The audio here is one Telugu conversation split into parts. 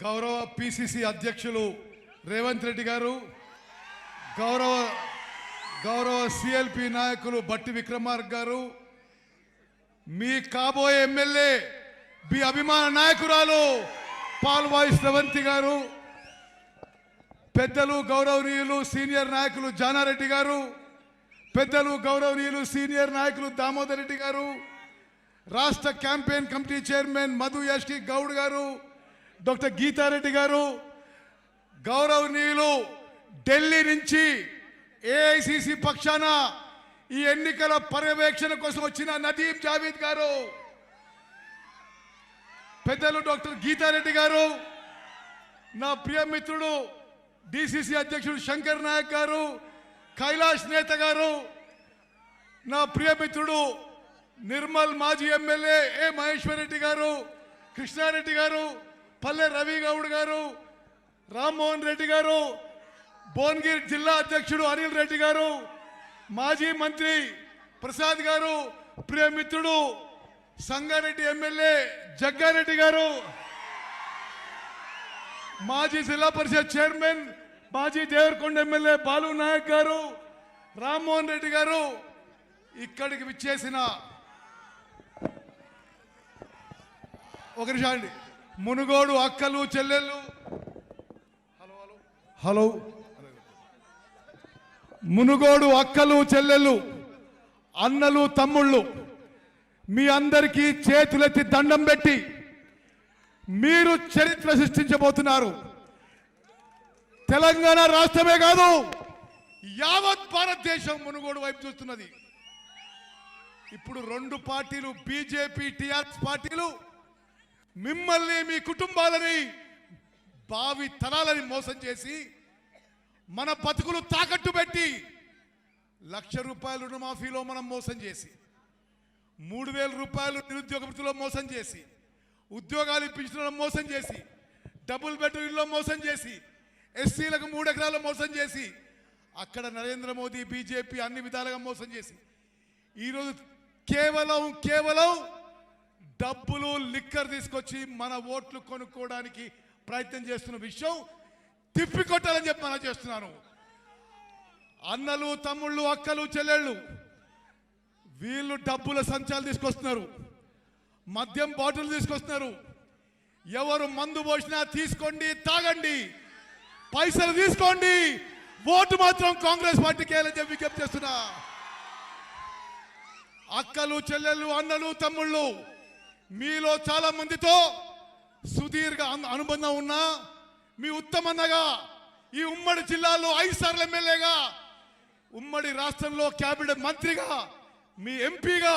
గౌరవ పిసిసి అధ్యక్షులు రేవంత్ రెడ్డి గారు గౌరవ గౌరవ సిఎల్పి నాయకులు బట్టి విక్రమార్క గారు మీ కాబోయే ఎమ్మెల్యే మీ అభిమాన నాయకురాలు పాల్వాయి స్రవంతి గారు పెద్దలు గౌరవనీయులు సీనియర్ నాయకులు జానారెడ్డి గారు పెద్దలు గౌరవనీయులు సీనియర్ నాయకులు దామోదర్ రెడ్డి గారు రాష్ట్ర క్యాంపెయిన్ కమిటీ చైర్మన్ మధు ఎస్టి గౌడ్ గారు డాక్టర్ గీతారెడ్డి గారు గౌరవనీయులు ఢిల్లీ నుంచి ఏఐసిసి పక్షాన ఈ ఎన్నికల పర్యవేక్షణ కోసం వచ్చిన నదీం జావీద్ గారు పెద్దలు డాక్టర్ గీతారెడ్డి గారు నా ప్రియమిత్రుడు డిసిసి అధ్యక్షుడు శంకర్ నాయక్ గారు కైలాష్ నేత గారు నా ప్రియమిత్రుడు నిర్మల్ మాజీ ఎమ్మెల్యే ఏ మహేశ్వర్ రెడ్డి గారు కృష్ణారెడ్డి గారు పల్లె రవి గౌడ్ గారు రామ్మోహన్ రెడ్డి గారు భువనగిరి జిల్లా అధ్యక్షుడు అనిల్ రెడ్డి గారు మాజీ మంత్రి ప్రసాద్ గారు ప్రియమిత్రుడు సంగారెడ్డి ఎమ్మెల్యే జగ్గారెడ్డి గారు మాజీ జిల్లా పరిషత్ చైర్మన్ మాజీ దేవరకొండ ఎమ్మెల్యే బాలు నాయక్ గారు రామ్మోహన్ రెడ్డి గారు ఇక్కడికి విచ్చేసిన ఒక నిమిషం మునుగోడు అక్కలు చెల్లెళ్ళు. హలో మునుగోడు అక్కలు చెల్లెళ్ళు అన్నలు తమ్ముళ్ళు మీ అందరికీ చేతులెత్తి దండం పెట్టి మీరు చరిత్ర సృష్టించబోతున్నారు. తెలంగాణ రాష్ట్రమే కాదు యావత్ భారతదేశం మునుగోడు వైపు చూస్తున్నది. ఇప్పుడు రెండు పార్టీలు బీజేపీ టిఆర్ఎస్ పార్టీలు మిమ్మల్ని మీ కుటుంబాలని బావి తరాలని మోసం చేసి మన బతుకులు తాకట్టు పెట్టి లక్ష రూపాయల రుణమాఫీలో మనం మోసం చేసి మూడు వేల రూపాయలు నిరుద్యోగ వృత్తిలో మోసం చేసి ఉద్యోగాలు ఇప్పించడంలో మోసం చేసి డబుల్ బెడ్రూమ్లో మోసం చేసి ఎస్సీలకు మూడు ఎకరాలు మోసం చేసి అక్కడ నరేంద్ర మోదీ బీజేపీ అన్ని విధాలుగా మోసం చేసి ఈరోజు కేవలం కేవలం డబ్బులు లిక్కర్ తీసుకొచ్చి మన ఓట్లు కొనుక్కోవడానికి ప్రయత్నం చేస్తున్న విషయం తిప్పికొట్టాలని చెప్పి మనం చేస్తున్నాను. అన్నలు తమ్ముళ్ళు అక్కలు చెల్లెళ్ళు వీళ్ళు డబ్బుల సంచాలు తీసుకొస్తున్నారు. మద్యం బాటిల్ తీసుకొస్తున్నారు. ఎవరు మందు పోసినా తీసుకోండి తాగండి. పైసలు తీసుకోండి. ఓటు మాత్రం కాంగ్రెస్ పార్టీకి వేయాలని చెప్పి విజ్ఞప్తి చేస్తున్నా. అక్కలు చెల్లెళ్ళు అన్నలు తమ్ముళ్ళు మీలో చాలా మందితో సుదీర్ఘ అనుబంధం ఉన్నా మీ ఉత్తమన్నగా ఈ ఉమ్మడి జిల్లాలో ఐదు సార్లు ఎమ్మెల్యేగా ఉమ్మడి రాష్ట్రంలో క్యాబినెట్ మంత్రిగా మీ ఎంపీగా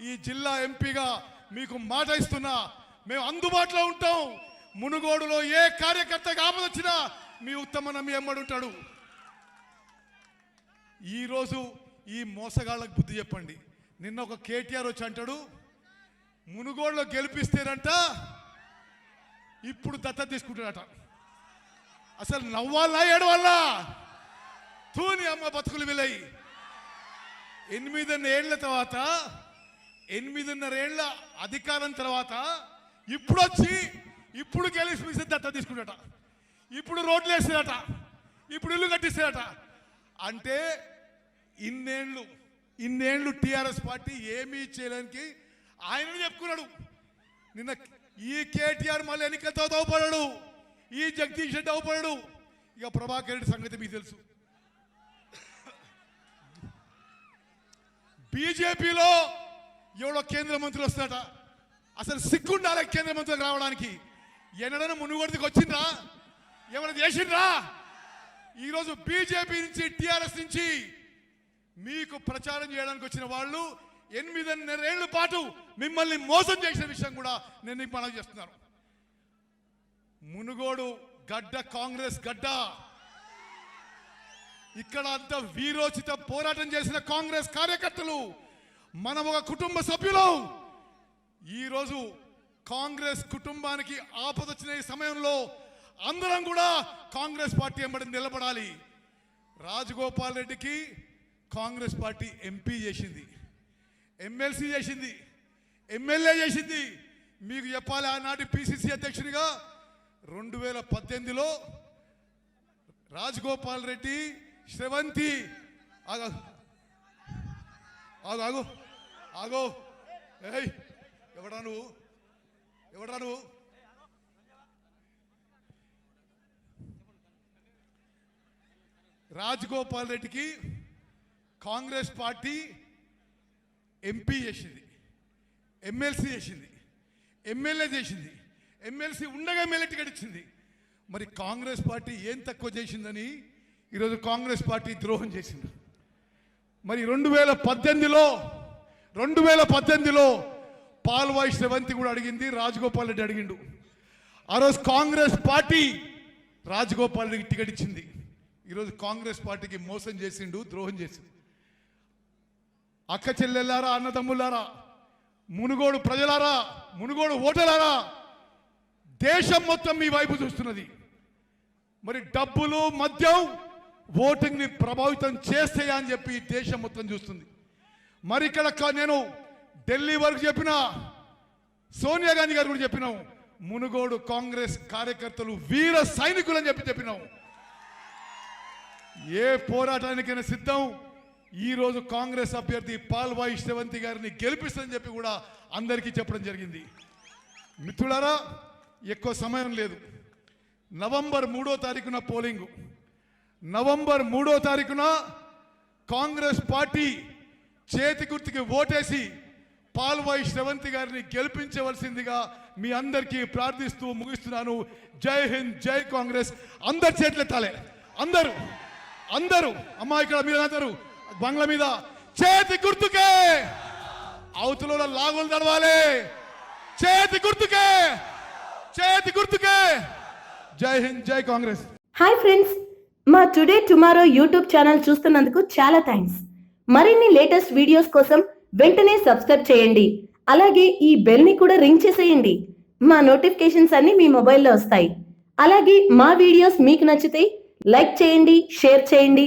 ఈ జిల్లా ఎంపీగా మీకు మాట ఇస్తున్నా. మేము అందుబాటులో ఉంటాం. మునుగోడులో ఏ కార్యకర్తగా ఆపదొచ్చినా మీ ఉత్తమన్న మీ ఎమ్మడి ఉంటాడు. ఈరోజు ఈ మోసగాళ్ళకు బుద్ధి చెప్పండి. నిన్న ఒక కేటీఆర్ వచ్చి అంటాడు మునుగోడులో గెలిపిస్తేనంట ఇప్పుడు దత్త తీసుకుంటాడట. అసలు నవ్వాలా ఏడవాలా? తూని అమ్మ బతుకులు విలయి ఎనిమిదిన్నర ఏళ్ళ తర్వాత ఎనిమిదిన్నర ఏళ్ళ అధికారం తర్వాత ఇప్పుడు వచ్చి ఇప్పుడు గెలిచి దత్త తీసుకుంటాడట. ఇప్పుడు రోడ్లు వేస్తాడట. ఇప్పుడు ఇల్లు కట్టిస్తాడట. అంటే ఇన్నేళ్ళు ఇన్నేళ్ళు టీఆర్ఎస్ పార్టీ ఏమీ చేయడానికి ఆయన చెప్పుకున్నాడు. నిన్న ఈ కేటీఆర్ మళ్ళీ ఎన్నికలతో దవ్వపడాడు ఈ జగదీష్ రెడ్డి దవ్వపడాడు ఇక ప్రభాకర్ రెడ్డి సంగతి మీకు తెలుసు. బీజేపీలో ఎవడో కేంద్ర మంత్రులు వస్తాడట. అసలు సిగ్గుండాలి కేంద్ర మంత్రులకు రావడానికి. ఎన్నడన మునుగోడికి వచ్చిండ్రా? ఏమైనా చేసిండ్రా? ఈరోజు బీజేపీ నుంచి టీఆర్ఎస్ నుంచి మీకు ప్రచారం చేయడానికి వచ్చిన వాళ్ళు ఎనిమిదిన్నరేళ్ళ పాటు మిమ్మల్ని మోసం చేసిన విషయం కూడా నేను మీకు మనవి చేస్తున్నాను. మునుగోడు గడ్డ కాంగ్రెస్ గడ్డ. ఇక్కడ అంత వీరోచిత పోరాటం చేసిన కాంగ్రెస్ కార్యకర్తలు మనం ఒక కుటుంబ సభ్యులు. ఈరోజు కాంగ్రెస్ కుటుంబానికి ఆపదొచ్చిన ఈ సమయంలో అందరం కూడా కాంగ్రెస్ పార్టీ ఎంబడి నిలబడాలి. రాజగోపాల్ రెడ్డికి కాంగ్రెస్ పార్టీ ఎంపీ చేసింది. ఎమ్మెల్సీ చేసింది. ఎమ్మెల్యే చేసింది. మీకు చెప్పాలి ఆనాటి పిసిసి అధ్యక్షుడిగా రెండు వేల పద్దెనిమిదిలో రాజగోపాల్ రెడ్డి శ్రవంతి. ఆగు ఆగు ఆగు ఆగు. ఏయ్ ఎవడా నువ్వు? ఎవడా నువ్వు? రాజగోపాల్ రెడ్డికి కాంగ్రెస్ పార్టీ ఎంపీ చేసింది ఎమ్మెల్సీ చేసింది ఎమ్మెల్యే చేసింది ఎమ్మెల్సీ ఉండగా ఎమ్మెల్యే టికెట్ ఇచ్చింది. మరి కాంగ్రెస్ పార్టీ ఏం తక్కువ చేసిందని ఈరోజు కాంగ్రెస్ పార్టీ ద్రోహం చేసింది. మరి రెండు వేల పద్దెనిమిదిలో రెండు వేల పద్దెనిమిదిలో పాల్వాయి శ్రవంతి కూడా అడిగింది రాజగోపాల్ రెడ్డి అడిగిండు. ఆ రోజు కాంగ్రెస్ పార్టీ రాజగోపాల్ రెడ్డికి టికెట్ ఇచ్చింది. ఈరోజు కాంగ్రెస్ పార్టీకి మోసం చేసిండు ద్రోహం చేసిండు అక్క చెల్లెళ్ళారా అన్నదమ్ములారా మునుగోడు ప్రజలారా మునుగోడు ఓటలారా దేశం మొత్తం మీ వైపు చూస్తున్నది. మరి డబ్బులు మద్యం ఓటింగ్ని ప్రభావితం చేస్తాయా అని చెప్పి దేశం మొత్తం చూస్తుంది. మరి ఇక్కడ నేను ఢిల్లీ వరకు చెప్పిన సోనియా గాంధీ గారు కూడా చెప్పినాం మునుగోడు కాంగ్రెస్ కార్యకర్తలు వీర సైనికులు అని చెప్పి చెప్పినాం. ఏ పోరాటానికైనా సిద్ధం ఈరోజు కాంగ్రెస్ అభ్యర్థి పాల్వాయి శ్రవంతి గారిని గెలిపిస్తుందని చెప్పి కూడా అందరికీ చెప్పడం జరిగింది. మిత్రులారా ఎక్కువ సమయం లేదు. నవంబర్ మూడో తారీఖున పోలింగ్. నవంబర్ మూడో తారీఖున కాంగ్రెస్ పార్టీ చేతి గుర్తుకి ఓటేసి పాల్వాయి శ్రవంతి గారిని గెలిపించవలసిందిగా మీ అందరికీ ప్రార్థిస్తూ ముగిస్తున్నాను. జై హింద్ జై కాంగ్రెస్. అందరి చేతులెత్తాలి. అందరూ అందరూ అమ్మా ఇక్కడ మీరు అందరూ బంగ్ల మీద చేతి గుర్తుకే. అవతలలో లాగులు తడవాలి చేతి గుర్తుకే. చేతి గుర్తుకే. జై హింద్ జై కాంగ్రెస్. Hi friends. మా టుడే టుమారో యూట్యూబ్ ఛానల్ చూస్తున్నందుకు చాలా థ్యాంక్స్. మరిన్ని లేటెస్ట్ వీడియోస్ కోసం వెంటనే సబ్స్క్రైబ్ చేయండి. అలాగే ఈ బెల్ని కూడా రింగ్ చేసేయండి. మా నోటిఫికేషన్స్ అన్ని మీ మొబైల్లో వస్తాయి. అలాగే మా వీడియోస్ మీకు నచ్చితే లైక్ చేయండి షేర్ చేయండి.